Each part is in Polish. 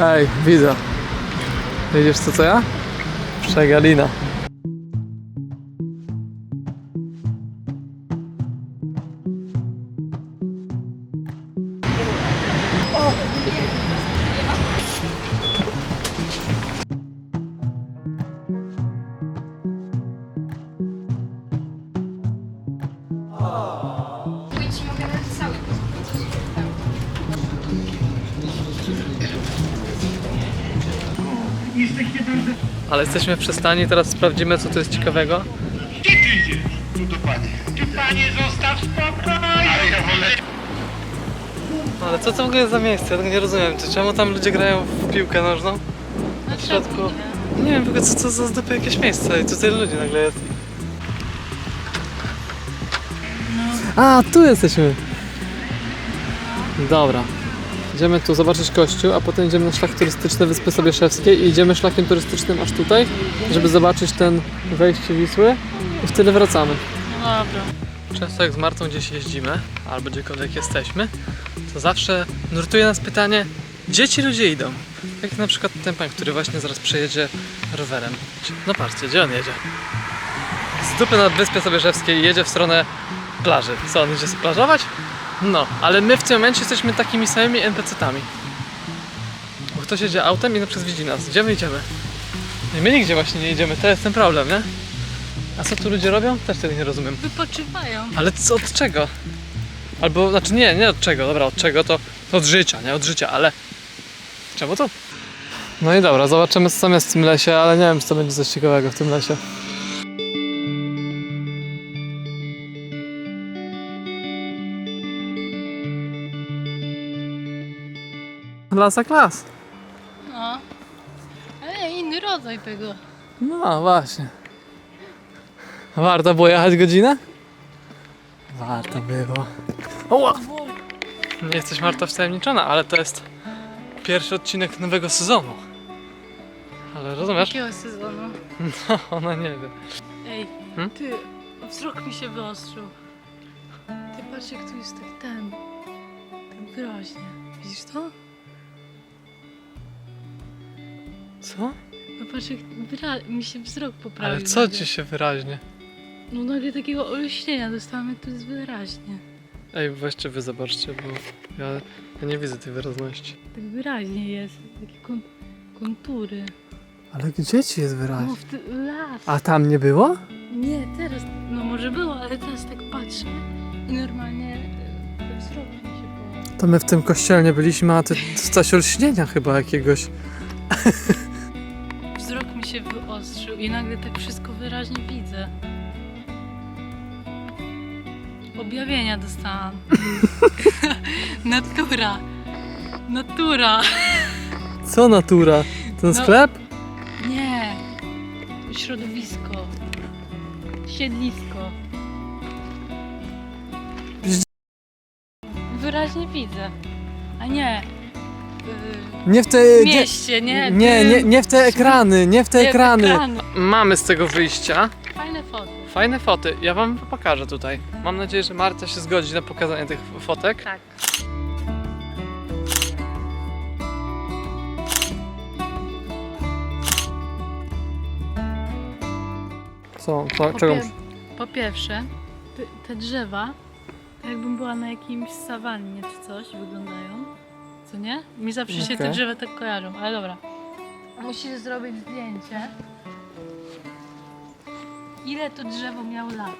Ej, widzę. Widzisz co co ja? Przegalina. Pójdź, Ale jesteśmy w przystani, teraz sprawdzimy co tu jest ciekawego. Gdzie ty idziesz? Tu do pani. Ty panie zostaw spokój! Ale ja wolę... Ale co to w ogóle jest za miejsce? Ja tego nie rozumiem. To czemu tam ludzie grają w piłkę nożną? W środku. Nie wiem w ogóle co to za zdupy jakieś miejsce i tutaj ludzi nagle jest. A, tu jesteśmy. Dobra. Idziemy tu zobaczyć kościół, a potem idziemy na szlak turystyczny Wyspy Sobieszewskiej i idziemy szlakiem turystycznym aż tutaj, żeby zobaczyć ten wejście Wisły i wtedy wracamy. No dobra. Często jak z Martą gdzieś jeździmy, albo gdziekolwiek jesteśmy, to zawsze nurtuje nas pytanie, gdzie ci ludzie idą? Jak na przykład ten pan, który właśnie zaraz przejedzie rowerem. No patrzcie, gdzie on jedzie? Z dupy nad Wyspie Sobieżewskiej jedzie w stronę plaży. Co, on idzie sobie plażować? No, ale my w tym momencie jesteśmy takimi samymi NPC-tami. Bo ktoś jedzie autem i na przykład widzi nas. Gdzie my idziemy? I my nigdzie właśnie nie idziemy, to jest ten problem, nie? A co tu ludzie robią? Też tego nie rozumiem. Wypoczywają. Ale co, od czego? Albo, znaczy nie, nie od czego, dobra, od czego to od życia, nie od życia, ale czemu tu? No i dobra, zobaczymy co tam jest w tym lesie, ale nie wiem, czy to będzie coś ciekawego w tym lesie. Klasa klas. No. Ale inny rodzaj tego. No właśnie. Warto było jechać godzinę? Warto było. Oła! Nie jesteś Marta wtajemniczona, ale to jest pierwszy odcinek nowego sezonu. Ale rozumiesz? Jakiego sezonu? No, ona nie wie. Ej, Hmm? ty, wzrok mi się wyostrzył. Ty patrz jak tu jest tak ten, tak wyraźnie. Widzisz to? Co? No patrz jak wyra- mi się wzrok poprawił. Ale co nagle. ci się wyraźnie? No nagle takiego olśnienia dostałam, jak tu jest wyraźnie. Ej, weźcie wy zobaczcie, bo ja, ja nie widzę tej wyrazności. Tak wyraźnie jest, takie kon- kontury. Ale gdzie ci jest No w ty- las. A tam nie było? Nie, teraz, no może było, ale teraz tak patrzę i normalnie e, wzrok mi się połapał. To my w tym kościelnie byliśmy, a ty coś olśnienia chyba jakiegoś. Się wyostrzył i nagle tak wszystko wyraźnie widzę. Objawienia dostałam. Natura. Natura. Co natura? Ten No. sklep? Nie. Środowisko. Siedlisko. Wyraźnie widzę. A nie. Nie w te... Mieście, nie? nie, nie, nie w te ekrany, nie w te Nie, ekrany. Mamy z tego wyjścia Fajne foty. fajne foty. Ja wam pokażę tutaj. Mam nadzieję, że Marta się zgodzi na pokazanie tych fotek. Tak. Co? co Po, czego? pier- po pierwsze, te, te drzewa, jakbym była na jakimś sawannie czy coś, wyglądają. Co nie? Mi zawsze się te Okej. drzewa tak kojarzą, ale dobra. Musisz zrobić zdjęcie. Ile to drzewo miało lat?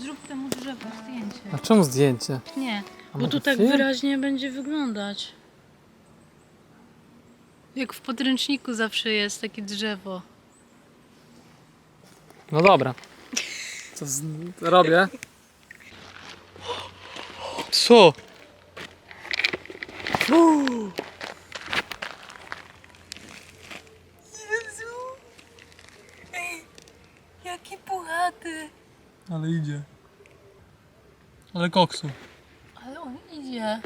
Zrób temu drzewu zdjęcie. A czemu zdjęcie? Nie, A bo może tu tak film? wyraźnie będzie wyglądać. Jak w podręczniku zawsze jest takie drzewo. No dobra. Co z... robię? Co? Jezu! Ej, jaki puchaty! Ale idzie. Ale koksu. Ale on idzie.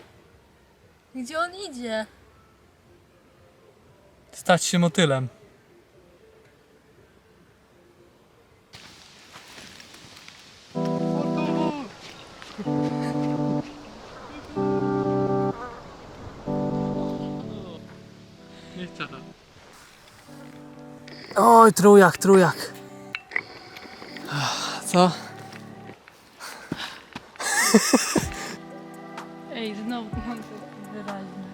Gdzie on idzie? Stać się motylem. Oj, trójak, trójak. Co? Ej, znowu mam to wyraźne.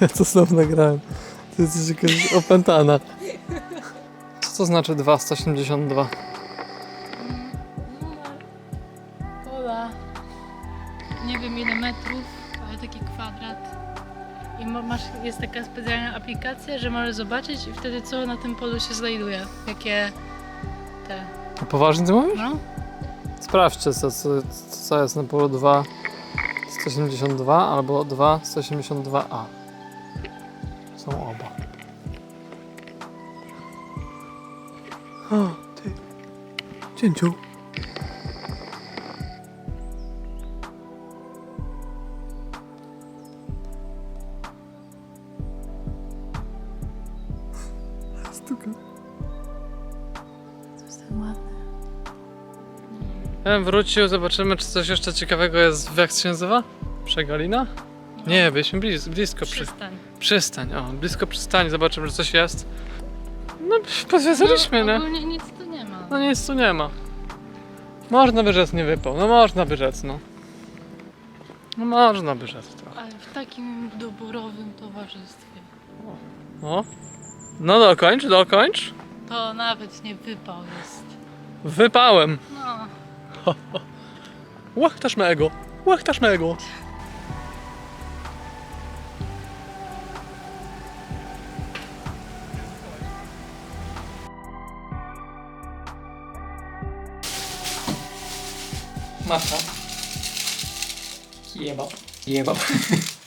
Ja to znowu nagrałem. Ty jesteś jakaś opętana. Co to znaczy 2,182? Pola. Nie wiem ile metrów, ale taki kwadrat. I ma- masz, jest taka specjalna aplikacja, że możesz zobaczyć i wtedy co na tym polu się znajduje. Jakie te. A poważnie ty mówisz? No? Sprawdźcie co, co, co jest na polu 2 182 albo 2 182A. Są oba. O, ty. Cięciu. Jest ten ładny. Ja bym wrócił, zobaczymy czy coś jeszcze ciekawego jest w jak się nazywa? Przegalina? Nie, byliśmy blis blisko przy... Przystań. Przystań, o, blisko przystani, zobaczymy, że coś jest. No, pozwiedzaliśmy, no, nie? Ogólnie nic tu nie ma. No nic tu nie ma. Można by rzec nie wypał, no można by rzec, no. No można by rzec trochę. Ale w takim doborowym towarzystwie. O. No dokończ, dokończ. To nawet nie wypał jest. Wypałem. No. Łachtasz mego, łachtasz mego. Mata. Jebab. Jebab.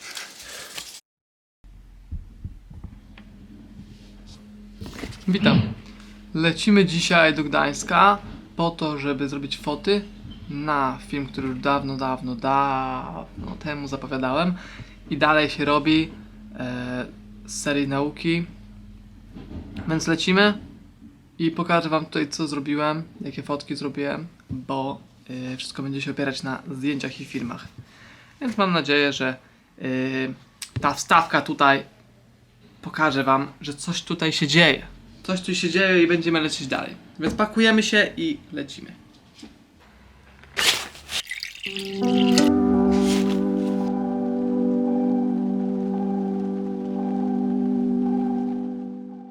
Witam. Lecimy dzisiaj do Gdańska po to, żeby zrobić foty na film, który już dawno, dawno, dawno temu zapowiadałem i dalej się robi e, z serii nauki. Więc lecimy i pokażę Wam tutaj, co zrobiłem, jakie fotki zrobiłem, bo e, wszystko będzie się opierać na zdjęciach i filmach. Więc mam nadzieję, że e, ta wstawka tutaj pokaże Wam, że coś tutaj się dzieje. Coś tu się dzieje i będziemy lecieć dalej. Więc pakujemy się i lecimy.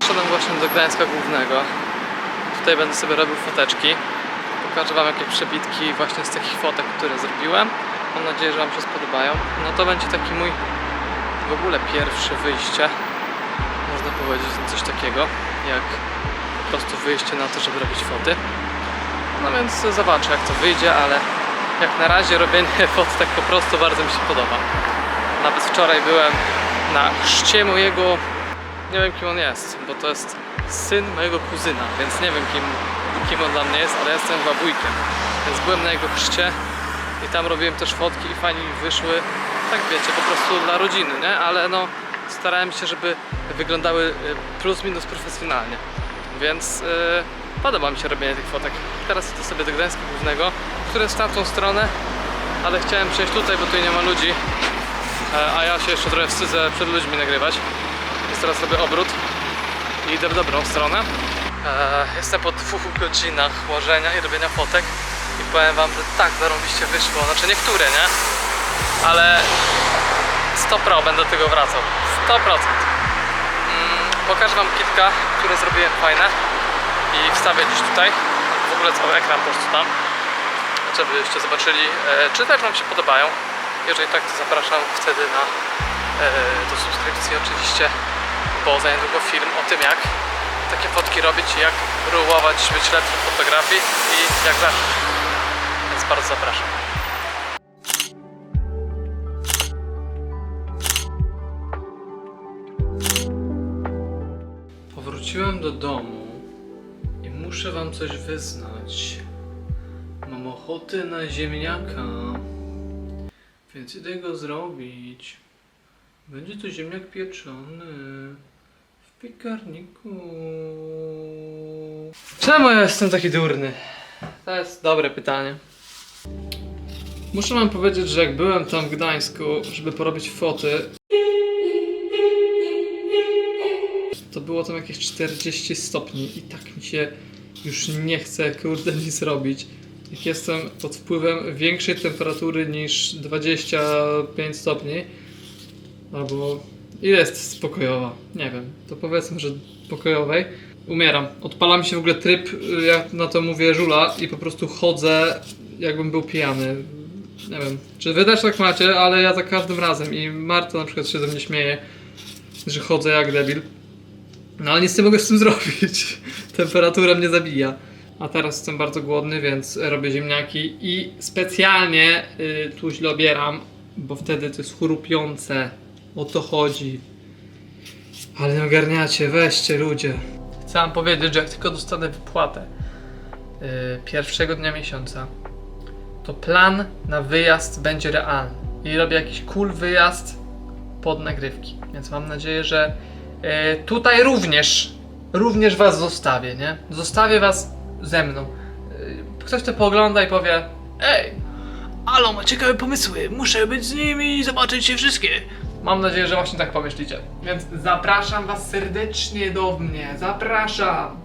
Szedłem właśnie do Gdańska Głównego. Tutaj będę sobie robił foteczki. Pokażę Wam jakieś przebitki właśnie z takich fotek, które zrobiłem. Mam nadzieję, że Wam się spodobają. No to będzie taki mój w ogóle pierwsze wyjście. Można powiedzieć coś takiego, jak po prostu wyjście na to, żeby robić foty. No więc zobaczę jak to wyjdzie, ale jak na razie robienie fot tak po prostu bardzo mi się podoba. Nawet wczoraj byłem na chrzcie mojego, nie wiem kim on jest, bo to jest syn mojego kuzyna, więc nie wiem kim, kim on dla mnie jest, ale jestem chyba wujkiem. Więc byłem na jego chrzcie i tam robiłem też fotki i fajnie mi wyszły. Tak wiecie, po prostu dla rodziny, nie? Ale no starałem się, żeby wyglądały y, plus minus profesjonalnie. Więc y, podoba mi się robienie tych fotek. Teraz idę sobie do Gdańska Głównego, które jest w tamtą stronę, ale chciałem przejść tutaj, bo tutaj nie ma ludzi. E, a ja się jeszcze trochę wstydzę przed ludźmi nagrywać. Więc teraz robię obrót i idę w dobrą stronę. E, jestem po dwóch godzinach łożenia i robienia fotek i powiem wam, że tak zarobiście wyszło. Znaczy niektóre, nie? Ale 100 pro będę do tego wracał. 100%. Mm, pokażę wam kilka, które zrobiłem fajne i wstawię gdzieś tutaj. W ogóle cały ekran po prostu tam. Żebyście zobaczyli, e, czy też wam się podobają. Jeżeli tak, to zapraszam wtedy na, e, do subskrypcji oczywiście, bo za niedługo film o tym jak takie fotki robić i jak próbować być lepszym fotografii i jak zacząć. Więc bardzo zapraszam. Domu i muszę wam coś wyznać. Mam ochotę na ziemniaka, więc idę go zrobić. Będzie to ziemniak pieczony w piekarniku. Czemu ja jestem taki durny? To jest dobre pytanie. Muszę wam powiedzieć, że jak byłem tam w Gdańsku, żeby porobić foty, to było tam jakieś 40 stopni i tak mi się już nie chce, kurde, nic robić. Jak jestem pod wpływem większej temperatury niż 25 stopni, albo ile jest spokojowa? Nie wiem, to powiedzmy, że pokojowej. Umieram. Odpala mi się w ogóle tryb, y, jak na to mówię, żula i po prostu chodzę, jakbym był pijany. Nie wiem, czy wy też tak macie, ale ja za każdym razem i Marta na przykład się ze mnie śmieje, że chodzę jak debil. No ale nic nie mogę z tym zrobić. Temperatura mnie zabija. A teraz jestem bardzo głodny, więc robię ziemniaki i specjalnie y, tu źle obieram, bo wtedy to jest chrupiące. O to chodzi. Ale nie ogarniacie, weźcie ludzie. Chciałem powiedzieć, że jak tylko dostanę wypłatę y, pierwszego dnia miesiąca, to plan na wyjazd będzie realny. I robię jakiś cool wyjazd pod nagrywki. Więc mam nadzieję, że tutaj również, również was zostawię, nie? Zostawię was ze mną. E, ktoś to poogląda i powie Ej, Alo, ma ciekawe pomysły, muszę być z nimi i zobaczyć je wszystkie. Mam nadzieję, że właśnie tak pomyślicie. Więc zapraszam was serdecznie do mnie, zapraszam.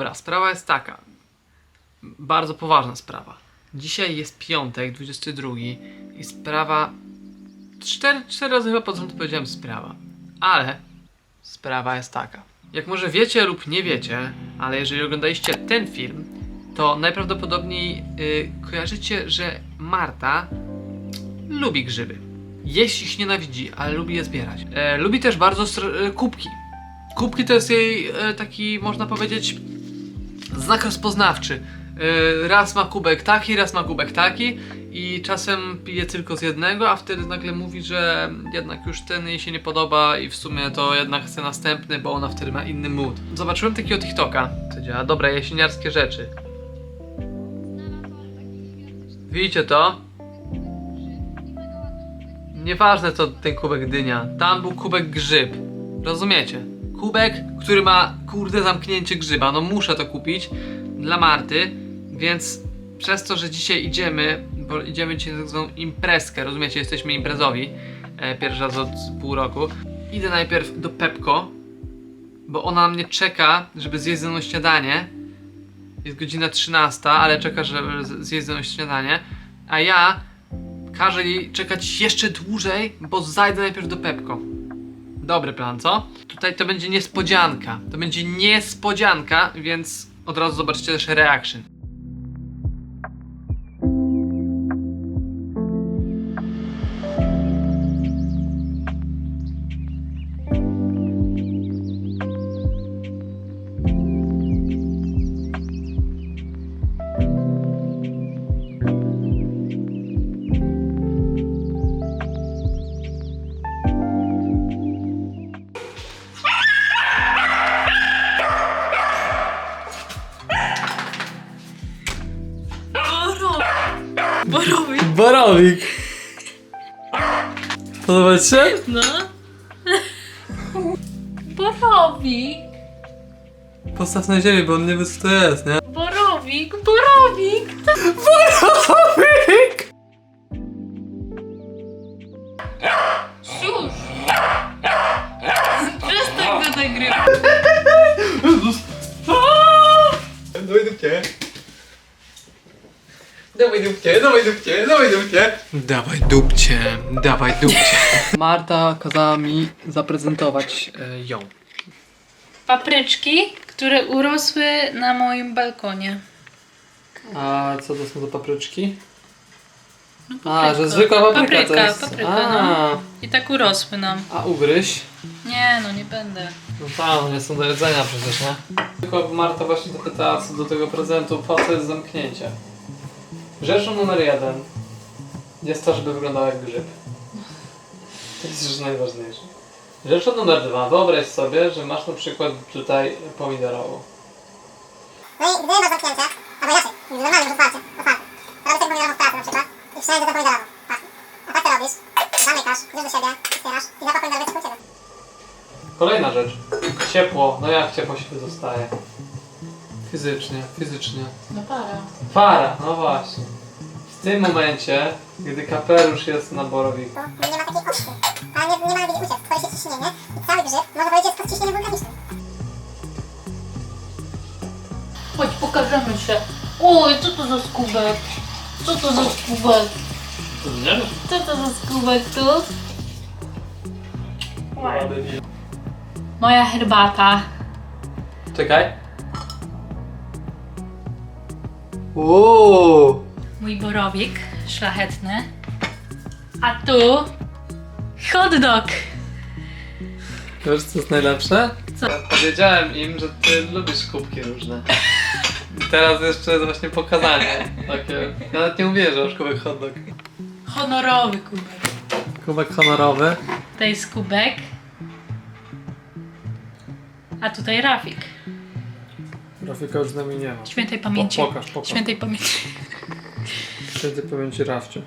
Dobra, sprawa jest taka. Bardzo poważna sprawa. Dzisiaj jest piątek, 22 i sprawa... Cztery, cztery razy chyba pod rząd powiedziałem sprawa. Ale sprawa jest taka. Jak może wiecie lub nie wiecie, ale jeżeli oglądaliście ten film, to najprawdopodobniej y, kojarzycie, że Marta lubi grzyby. Jeść ich nienawidzi, ale lubi je zbierać. E, lubi też bardzo e, kubki. Kubki to jest jej e, taki, można powiedzieć, znak rozpoznawczy. E, raz ma kubek taki, raz ma kubek taki i czasem pije tylko z jednego, a wtedy nagle mówi, że jednak już ten jej się nie podoba i w sumie to jednak chce następny, bo ona wtedy ma inny mood. Zobaczyłem takiego TikToka, co działa, dobre jesieniarskie rzeczy. Widzicie to? Nieważne co ten kubek dynia, tam był kubek grzyb. Rozumiecie? Kubek, który ma kurde zamknięcie grzyba. No muszę to kupić dla Marty, więc przez to, że dzisiaj idziemy, bo idziemy dzisiaj na tak zwaną imprezkę, rozumiecie, jesteśmy imprezowi, e, pierwszy raz od pół roku. Idę najpierw do Pepko, bo ona na mnie czeka, żeby zjeść ze mną śniadanie. Jest godzina 13, ale czeka, żeby zjeść ze mną śniadanie. A ja każę jej czekać jeszcze dłużej, bo zajdę najpierw do Pepko. Dobry plan, co? Tutaj to będzie niespodzianka. To będzie niespodzianka, więc od razu zobaczycie też reaction. Się? No. Borowik. Postaw na ziemię, bo on nie wie co to jest, nie? Borowik. Borowik. Borowik! Już. Przestań go nagrywać. Dawaj dupcie. Dawaj dupcie, dawaj dupcie, dawaj dupcie. Dawaj dupcie, dawaj dupcie. Marta kazała mi zaprezentować e, ją. Papryczki, które urosły na moim balkonie. A co to są za papryczki? No, A, że zwykła papryka to Papryka, jest. papryka, A, no. I tak urosły nam. a ugryź? Nie, no nie będę. No tam, nie są do jedzenia przecież, nie? Tylko Marta właśnie zapytała co do tego prezentu, po co jest zamknięcie. Rzeczą numer jeden jest to, żeby wyglądał jak grzyb. To jest rzecz najważniejsza. Rzeczą numer dwa, wyobraź sobie, że masz na przykład tutaj pomidorową. No i gdy masz zamknięcie, albo inaczej, w normalnym otwarcie, otwarty, robisz tego pomidorową w pracy na przykład i wszędzie to pomidorową, tak. A tak to robisz, Zamykasz, idziesz do siebie, otwierasz i zapach być u ciebie. Kolejna rzecz. Ciepło. No jak ciepło się dostaje? Fizycznie, fizycznie. No para. Para, no właśnie. W tym momencie, gdy kapelusz jest na borowiku. To nie ma takiej opcji. Ale nie, nie ma gdzie uciec, tworzy się ciśnienie i cały grzyb może powiedzieć jest pod ciśnieniem wulkanicznym. Chodź, pokażemy się. Oj, co to za skubek? Co to za skubek? Nie? Co to za skubek tu? Moja herbata. Czekaj. Uuu. Mój borowik szlachetny. A tu hot dog. Wiesz co jest najlepsze? Co? Powiedziałem im, że ty lubisz kubki różne. I teraz jeszcze jest właśnie pokazanie. Takie. Nawet nie mówię, że masz kubek hot dog. Honorowy kubek. Kubek honorowy. To jest kubek. A tutaj Rafik. Rafika już z nami nie ma. Świętej pamięci. pokaż, pokaż. Świętej pamięci. Świętej pamięci Rafciu.